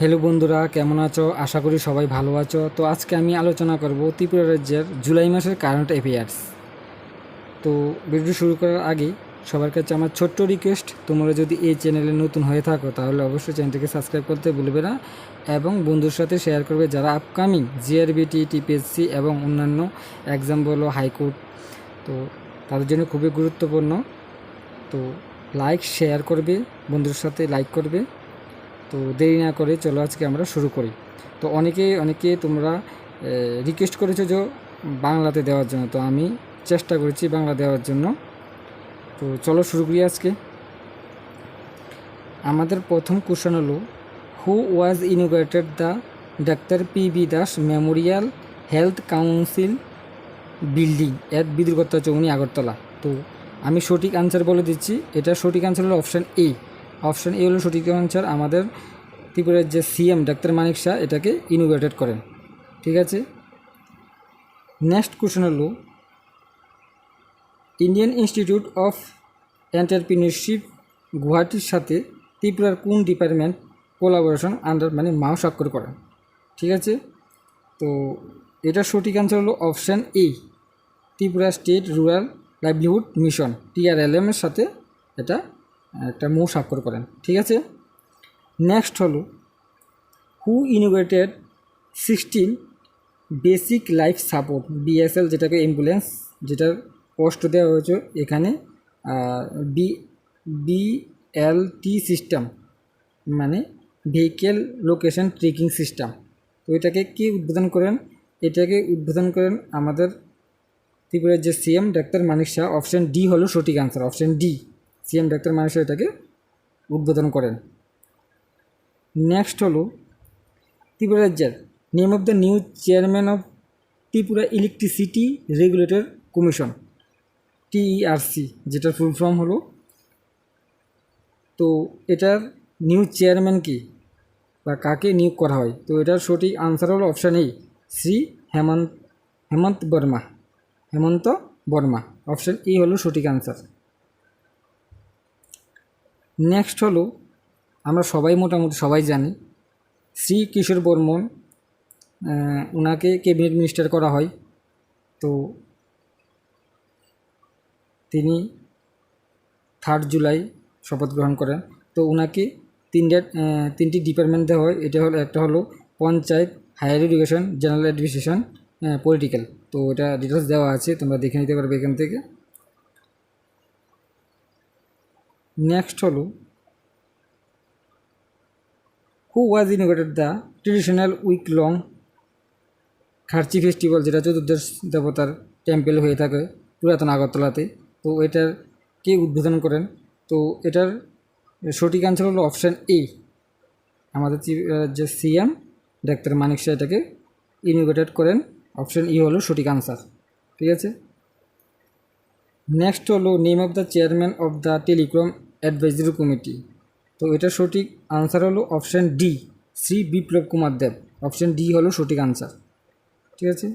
Hello বন্ধুরা, কেমন আছো? আশা করি সবাই ভালো আছো। তো আজকে আমি আলোচনা করব ত্রিপুরা রাজ্যের জুলাই মাসের কারেন্ট অ্যাফেয়ার্স তো ভিডিও শুরু করার আগে সবার কাছে আমার ছোট্ট রিকোয়েস্ট তোমরা যদি এই চ্যানেলে নতুন হয়ে থাকো, তাহলে অবশ্যই চ্যানেলটিকে সাবস্ক্রাইব করতে ভুলবে না এবং বন্ধুর সাথে শেয়ার করবে যারা আপকামিং জিআরবিটি টিপিএসসি এবং অন্যান্য এক্সাম বলো হাইকোর্ট তো তাদের জন্য খুবই গুরুত্বপূর্ণ। তো লাইক শেয়ার করবে, বন্ধুর সাথে লাইক করবে। তো দেরি না করে চলো, আজকে আমরা শুরু করি। তো অনেকে অনেকে তোমরা রিকোয়েস্ট করেছ যে বাংলাতে দেওয়ার জন্য, তো আমি চেষ্টা করেছি বাংলা দেওয়ার জন্য। তো চলো শুরু করি আজকে। আমাদের প্রথম কোশ্চেন হলো who was inaugurated the doctor P B Das memorial health council building at বিদুর্গত্তা চৌনি আগরতলা? তো আমি সঠিক আনসার বলে দিচ্ছি। এটা সঠিক আনসার হলো অপশান এ অপশান এ হলো সঠিক আনসার আমাদের ত্রিপুরার যে সিএম ডাক্তার মানিক শাহ, এটাকে ইনোগ্রেটেড করেন। ঠিক আছে? নেক্সট কোশ্চেন হলো ইন্ডিয়ান ইনস্টিটিউট অফ এন্টারপ্রিনিয়রশিপ গুয়াহাটির সাথে ত্রিপুরার কোন ডিপার্টমেন্ট কোলাবোরেশন আন্ডার মানে মাও স্বাক্ষর করেন ঠিক আছে? তো এটা সঠিক আনসার হলো option A Tripura state rural livelihood mission TRLM এর সাথে এটা একটা মৌ স্বাক্ষর করেন। ঠিক আছে? নেক্সট হলো who innovated sixteen basic life support BSL যেটাকে অ্যাম্বুলেন্স যেটার পোস্ট দেওয়া হয়েছে এখানে বি বিএলটি সিস্টেম মানে ভেহিকেল লোকেশন ট্রেকিং সিস্টেম তো এটাকে কে উদ্বোধন করেন? এটাকে উদ্বোধন করেন আমাদের ত্রিপুরার যে CM doctor Manik Saha option D হলো সঠিক answer option D CM doctor Saha এটাকে উদ্বোধন করেন। নেক্সট হলো ত্রিপুরা রাজ্যের name of the new chairman of Tripura electricity regulator commission TERC যেটার ফুল ফর্ম হলো। তো এটার নিউ চেয়ারম্যান কি বা কাকে নিয়োগ করা হয়? তো এটার সঠিক আনসার হলো অপশান এই শ্রী হেমন্ত হেমন্ত বর্মা হেমন্ত বর্মা। অপশান এই হলো সঠিক আনসার নেক্সট হলো, আমরা সবাই মোটামুটি সবাই জানি, শ্রী কিশোর বর্মন ওনাকে ক্যাবিনেট মিনিস্টার করা হয়। তো তিনি থার্ড জুলাই শপথ গ্রহণ করেন। তো ওনাকে তিনটা তিনটি ডিপার্টমেন্ট দেওয়া হয়। এটা হলো, একটা হলো panchayat higher education general administration political তো এটা ডিটেলস দেওয়া আছে, তোমরা দেখে নিতে পারবে এখান থেকে। নেক্সট হলো who was innovated the traditional week long Kharchi festival যেটা চতুর্দশ দেবতার টেম্পেল হয়ে থাকে পুরাতন আগরতলাতে। তো এটার কে উদ্বোধন করেন? তো এটার সঠিক আনসার হলো অপশান এ আমাদের যে সিএম ডাক্তার মানিক শাহ এটাকে ইনোভেটেড করেন। অপশান ই হলো সঠিক আনসার ঠিক আছে? নেক্সট হলো name of the chairman of the telecom advisory committee তো এটা সঠিক আনসার হলো option D Shri Biplab Kumar Deb. Option D হলো সঠিক আনসার ঠিক আছে?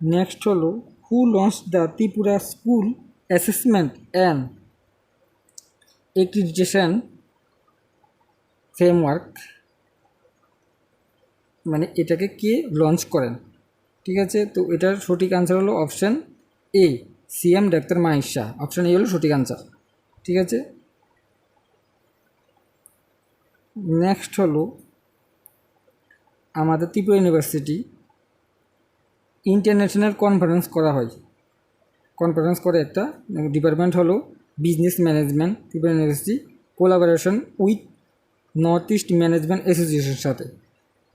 নেক্সট হলো who launch the Tripura school assessment and accreditation framework মানে এটাকে কে লঞ্চ করেন? ঠিক আছে? তো এটার সঠিক আনসার হলো option A CM doctor Manik Saha. Option A হলো সঠিক আনসার ঠিক আছে? নেক্সট হলো আমাদের ত্রিপুরা ইউনিভার্সিটি ইন্টারন্যাশনাল কনফারেন্স করা হয়। কনফারেন্স করে একটা ডিপার্টমেন্ট হলো business management Tripura university collaboration with north east management অ্যাসোসিয়েশনের সাথে।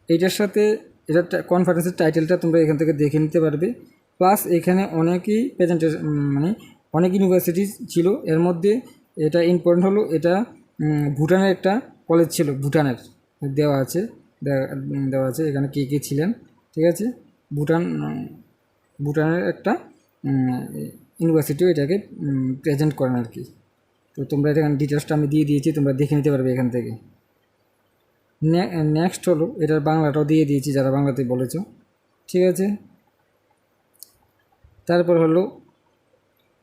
এইটার সাথে, এটা কনফারেন্সের টাইটেলটা তোমরা এখান থেকে দেখে নিতে পারবে। প্লাস এখানে অনেকই প্রেজেন্টেশন মানে অনেক ইউনিভার্সিটি ছিল। এর মধ্যে এটা ইম্পর্টেন্ট হলো, এটা ভুটানের একটা কলেজ ছিল, ভুটানের দেওয়া আছে দেওয়া আছে, এখানে কে কে ছিলেন, ঠিক আছে? ভুটান, ভুটানের একটা ইউনিভার্সিটিও এটাকে প্রেজেন্ট করেন আর কি তো তোমরা এখানে ডিটেলসটা আমি দিয়ে দিয়েছি, তোমরা দেখে নিতে পারবে এখান থেকে। নেক্সট হলো, এটার বাংলাটাও দিয়ে দিয়েছি, যারা বাংলাতে বলেছ, ঠিক আছে? তারপর হলো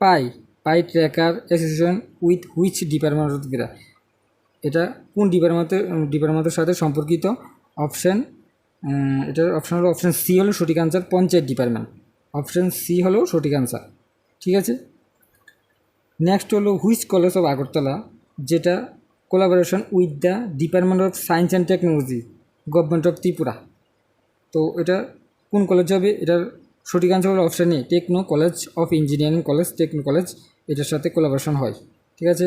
পাই পাই tracker association with which department of এটা কোন ডিপার্টমেন্টের ডিপার্টমেন্টের সাথে সম্পর্কিত? অপশান এটার অপশান হলো অপশান সি হলো সঠিক answer panchayat department option C হলো সঠিক আনসার ঠিক আছে? নেক্সট হলো হুইচ কলেজ অফ আগরতলা? যেটা collaboration with the department of science and technology government of Tripura. তো এটা কোন কলেজ হবে? এটার সঠিক আনসার হলো option A techno college of engineering college, techno college, এটার সাথে কোলাবোরেশন হয়, ঠিক আছে?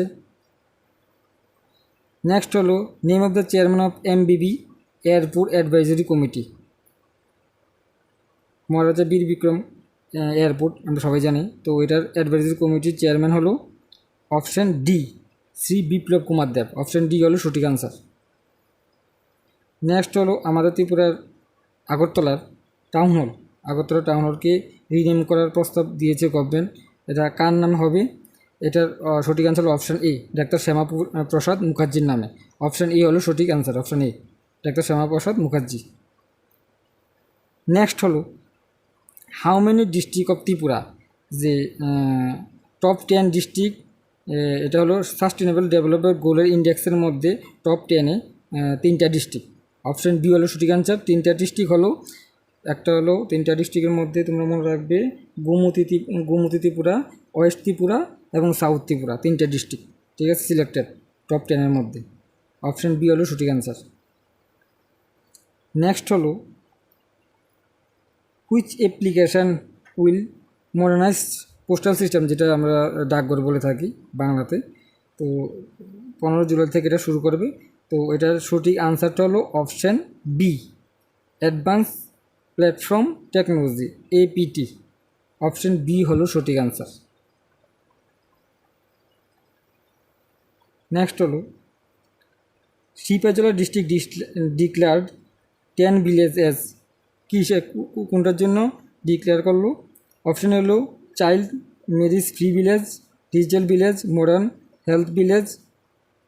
নেক্সট হলো name of the chairman of MBB airport advisory committee Maharaja Bir Bikram airport আমরা সবাই জানি। তো এটার অ্যাডভাইজারি কমিটির চেয়ারম্যান হলো option D Shri Biplab Kumar Deb. Option D হলো সঠিক আনসার নেক্সট হলো আমাদের ত্রিপুরার আগরতলার town hall Agartala town হলকে rename করার প্রস্তাব দিয়েছে গভর্নমেন্ট এটা কার নামে হবে? এটার সঠিক হলো option A doctor Shyama Prasad মুখার্জির নামে। অপশান এ হলো সঠিক answer option A doctor Shyama Prasad Mukherjee. Next হলো how many district of Tripura? যে টপ টেন ডিস্ট্রিক্ট এটা হলো সাস্টেনেবল ডেভেলপমেন্ট গোলের ইন্ডেক্সের মধ্যে টপ টেনে তিনটা ডিস্ট্রিক্ট অপশান বি হলো সঠিক আনসার তিনটা ডিস্ট্রিক্ট হলো একটা হলো তিনটা ডিস্ট্রিক্টের মধ্যে তোমরা মনে রাখবে গোমতী গোমতী ত্রিপুরা, ওয়েস্ট ত্রিপুরা এবং সাউথ ত্রিপুরা, তিনটা ডিস্ট্রিক্ট ঠিক আছে? সিলেক্টেড টপ টেনের মধ্যে। অপশান বি হলো সঠিক অ্যান্সার নেক্সট হলো which application will modernise postal system যেটা আমরা ডাকঘর বলে থাকি বাংলাতে। তো পনেরো জুলাই থেকে এটা শুরু করবে। তো এটার সঠিক আনসারটা হলো option B advance platform technology APT option B হলো সঠিক আনসার নেক্সট হলো, Sepahijala district declared ten village as কী কোনটার জন্য ডিক্লেয়ার করল? অপশন হলো child marriage free village digital village modern health village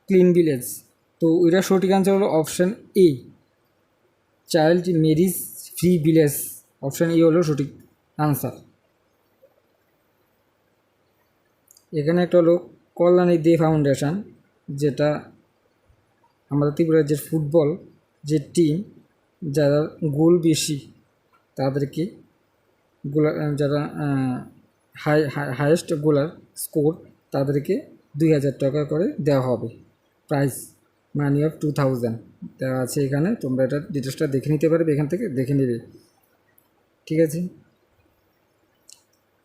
clean village তো এটার সঠিক আনসার হলো option A child marriage free village option A হলো সঠিক আনসার এখানে একটা হলো কল্যাণী দে ফাউন্ডেশন যেটা আমাদের ত্রিপুরা রাজ্যের ফুটবল যে টিম যারা গোল বেশি তাদেরকে গোলা যারা হাই হাইয়েস্ট গোলার স্কোর তাদেরকে দুই হাজার টাকা করে দেওয়া হবে price money of two thousand. দেওয়া আছে এখানে, তোমরা এটা ডিটেলসটা দেখে নিতে পারবে, এখান থেকে দেখে নেবে। ঠিক আছে?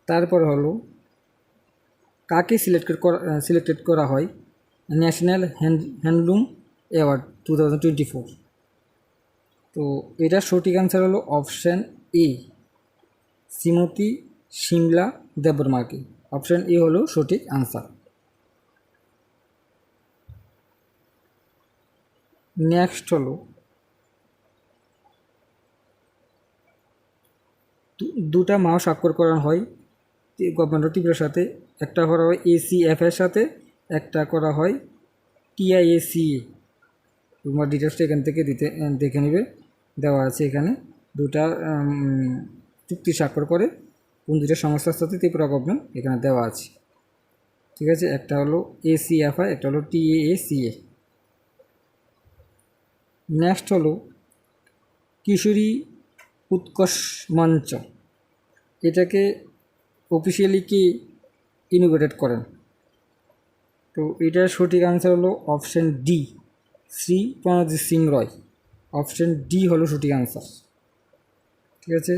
তারপর হলো, কাকে সিলেক্টেড করা সিলেক্টেড করা হয়? National hand handloom award two thousand twenty four তো এটার সঠিক অ্যান্সার হলো অপশান এ শ্রীমতী সিমলা দেববর্মাকে অপশান এ হলো সঠিক আনসার নেক্সট হলো দুটা মাও স্বাক্ষর করা হয় গভর্নমেন্ট ত্রিপুরার সাথে, একটা করা হয় এসিএফ এর সাথে, একটা করা হয় টিআইএসিএ তোমার ডিটেলসটা এখান থেকে দিতে, দেখে নেবে, দেওয়া আছে এখানে। দুটা চুক্তি স্বাক্ষর করে কোন দুটা সংস্থার সাথে ত্রিপুরা গভর্নমেন্ট এখানে দেওয়া আছে। ঠিক আছে? একটা হলো এসিএফআই একটা হলো টিএএসিএ নেক্সট হলো কিশোরী উৎকর্ষ মঞ্চ। এটাকে অফিসিয়ালি কি ইনোভেটেড করেন? তো এটার সঠিক আনসার হলো option D Shri Pranjit Singh Roy. Option D হলো সঠিক আনসার ঠিক আছে?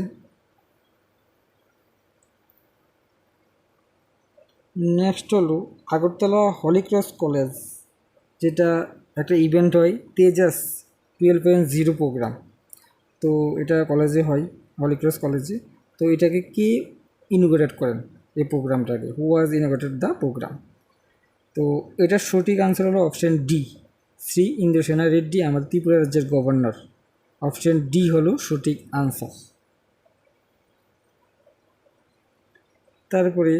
নেক্সট হলো আগরতলা হলিক্রস কলেজ, যেটা একটা ইভেন্ট হয়, Tejas twelve point zero programme তো এটা কলেজে হয় হলিক্রস কলেজে তো এটাকে কে ইনোভেটেড করেন এই প্রোগ্রামটাকে হু ওয়াজ ইনোভেটেড দ্য প্রোগ্রাম তো এটার সঠিক আনসার হলো অপশান ডি শ্রী ইন্দ্রসেনা রেড্ডি, আমাদের ত্রিপুরা রাজ্যের গভর্নর অপশান ডি হলো সঠিক আনসার তারপরে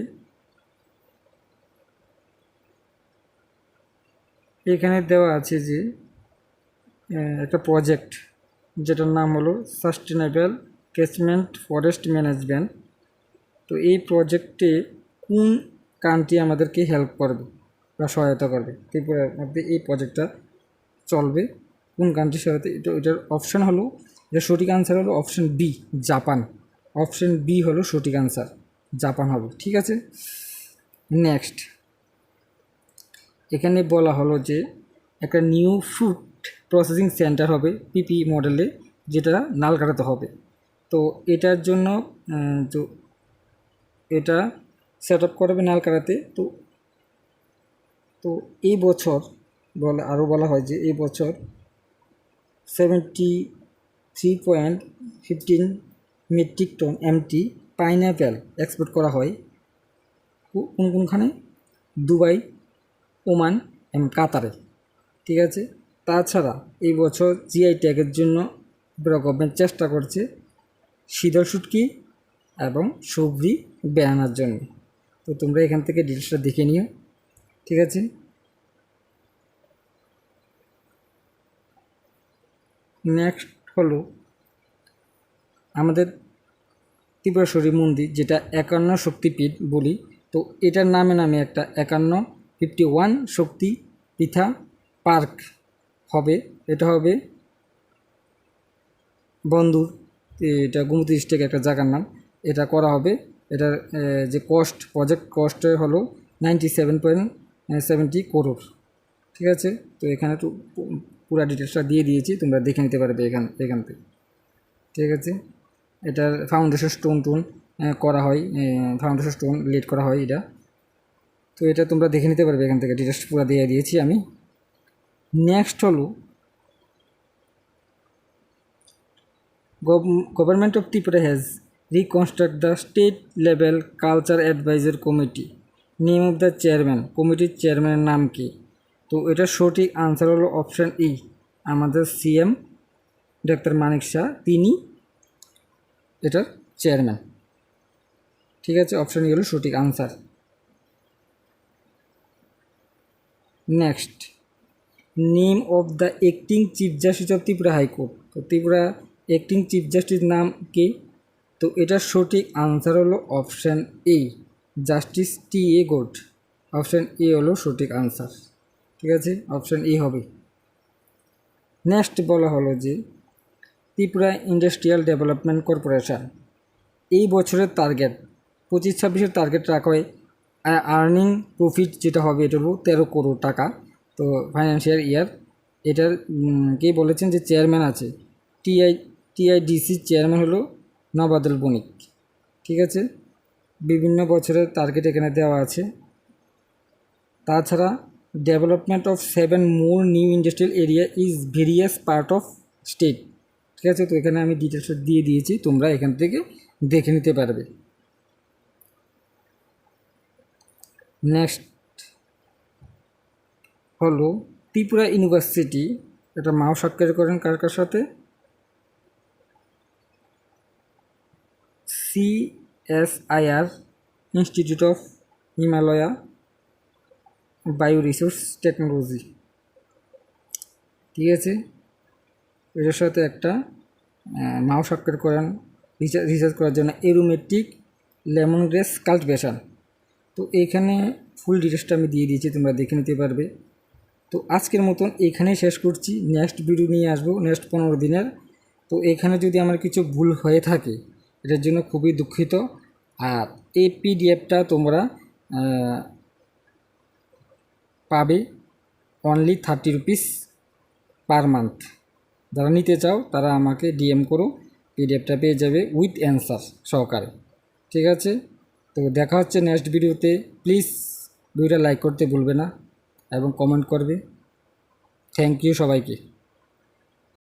এখানে দেওয়া আছে যে একটা প্রজেক্ট যেটার নাম হলো সাস্টেনেবল ক্যাচমেন্ট ফরেস্ট ম্যানেজমেন্ট তো এই প্রজেক্টে কোন কান্ট্রি আমাদেরকে হেল্প করবে বা সহায়তা করবে? ত্রিপুরার মধ্যে এই প্রজেক্টটা চলবে? কোন কান্ট্রির সাথে এটা, এটার অপশান হলো এটা সঠিক আনসার হলো option B Japan option B হলো সঠিক আনসার জাপান হবে। ঠিক আছে? নেক্সট এখানে বলা হলো যে, একটা নিউ ফুড প্রসেসিং সেন্টার হবে পিপি মডেলে যেটা নালকাটাতে হবে। তো এটার জন্য তো এটা সেট আপ করবে নালকাটাতে তো তো এই বছর বলে, আরও বলা হয় যে এই বছর seventy three point fifteen metric ton MT pineapple export করা হয়। কোন, কোনখানে? দুবাই, ওমান, এবং কাতারে। ঠিক আছে? তাছাড়া এই বছর জিআই ট্যাগের জন্য গভর্নমেন্ট চেষ্টা করছে শীতল শুটকি এবং সবজি বেড়ানোর জন্য। তো তোমরা এখান থেকে ডিটেলসটা দেখে নিও। ঠিক আছে? নেক্সট হলো আমাদের ত্রিপুরেশ্বরী মন্দির, যেটা একান্ন শক্তিপীঠ বলি। তো এটার নামে নামে একটা একান্ন fifty one Shakti Peetha park. এটা হবে বন্ধুর এটা গোমতী ডিস্ট্রিক্ট একটা জায়গার নাম। এটা করা হবে, এটার যে কস্ট প্রজেক্ট কস্ট হলো ninety seven point seventy crore ঠিক আছে? তো এখানে পু- পুরো ডিটেলসটা দিয়ে দিয়েছি, তোমরা দেখে নিতে পারবে এখান এখান থেকে। ঠিক আছে? এটার ফাউন্ডেশন স্টোন টোন করা হয় ফাউন্ডেশন স্টোন লেট করা হয় এটা। তো এটা তোমরা দেখে নিতে পারবে এখান থেকে ডিটেলস পুরো দিয়ে দিয়েছি আমি। নেক্সট হলো government of Tripura has reconstruct the state level culture adviser committee name of the chairman কমিটির চেয়ারম্যানের নাম কি? তো এটা সঠিক আনসার হলো অপশান ই আমাদের সিএম ডাক্তার মানিক শাহ, তিনি এটার চেয়ারম্যান ঠিক আছে অপশান ই হলো সঠিক answer next name of the acting chief justice of Tripura high court. তো ত্রিপুরা অ্যাক্টিং চিফ জাস্টিস নাম কি? তো এটার সঠিক আনসার হলো option A, justice T A Goud option A হলো সঠিক আনসার। ঠিক আছে? অপশান এ হবে। নেক্সট বলা হলো যে, ত্রিপুরা ইন্ডাস্ট্রিয়াল ডেভেলপমেন্ট কর্পোরেশন, এই বছরের টার্গেট পঁচিশ ছাব্বিশের টার্গেট রাখা। হয় আর্নিং প্রফিট যেটা হবে, এটা হলো তেরো করোড় টাকা। তো ফাইন্যান্সিয়াল ইয়ার এটার কে বলেছেন যে চেয়ারম্যান আছে? টিআই টিআইডিসি চেয়ারম্যান হলো নবাদল বণিক ঠিক আছে? বিভিন্ন বছরের টার্গেট এখানে দেওয়া আছে। তাছাড়া development of seven more new industrial area is various part of state ঠিক আছে? তো এখানে আমি ডিটেলস দিয়ে দিয়েছি, তোমরা এখান থেকে দেখে নিতে পারবে। নেক্সট হলো ত্রিপুরা ইউনিভার্সিটি। এটা মাও সাক্ষর করেন কার কার সাথে? CSIR institute of Himalaya bio resource technology. ঠিক আছে? এটার সাথে একটা মাও সাক্ষর করেন রিসার্চ করার জন্য এরোমেট্রিক লেমন গ্রেস কাল্টিভেশন। তো এইখানে ফুল ডিটেলসটা আমি দিয়ে দিয়েছি, তোমরা দেখে নিতে পারবে। তো আজকের মতন এখানেই শেষ করছি। নেক্সট ভিডিও নিয়ে আসব নেক্সট পনেরো দিনের। তো এখানে যদি আমার কিছু ভুল হয়ে থাকে, এটার জন্য খুবই দুঃখিত। আর এই পিডিএফটা তোমরা পাবে only thirty rupees per month যারা নিতে চাও, তারা আমাকে ডিএম করো পিডিএফটা পেয়ে যাবে উইথ অ্যান্সার সহকারে। ঠিক আছে? তো দেখা হচ্ছে নেক্সট ভিডিওতে প্লিজ ভিডিওটা লাইক করতে ভুলবে না। এবং কমেন্ট করবে। থ্যাংক ইউ সবাইকে।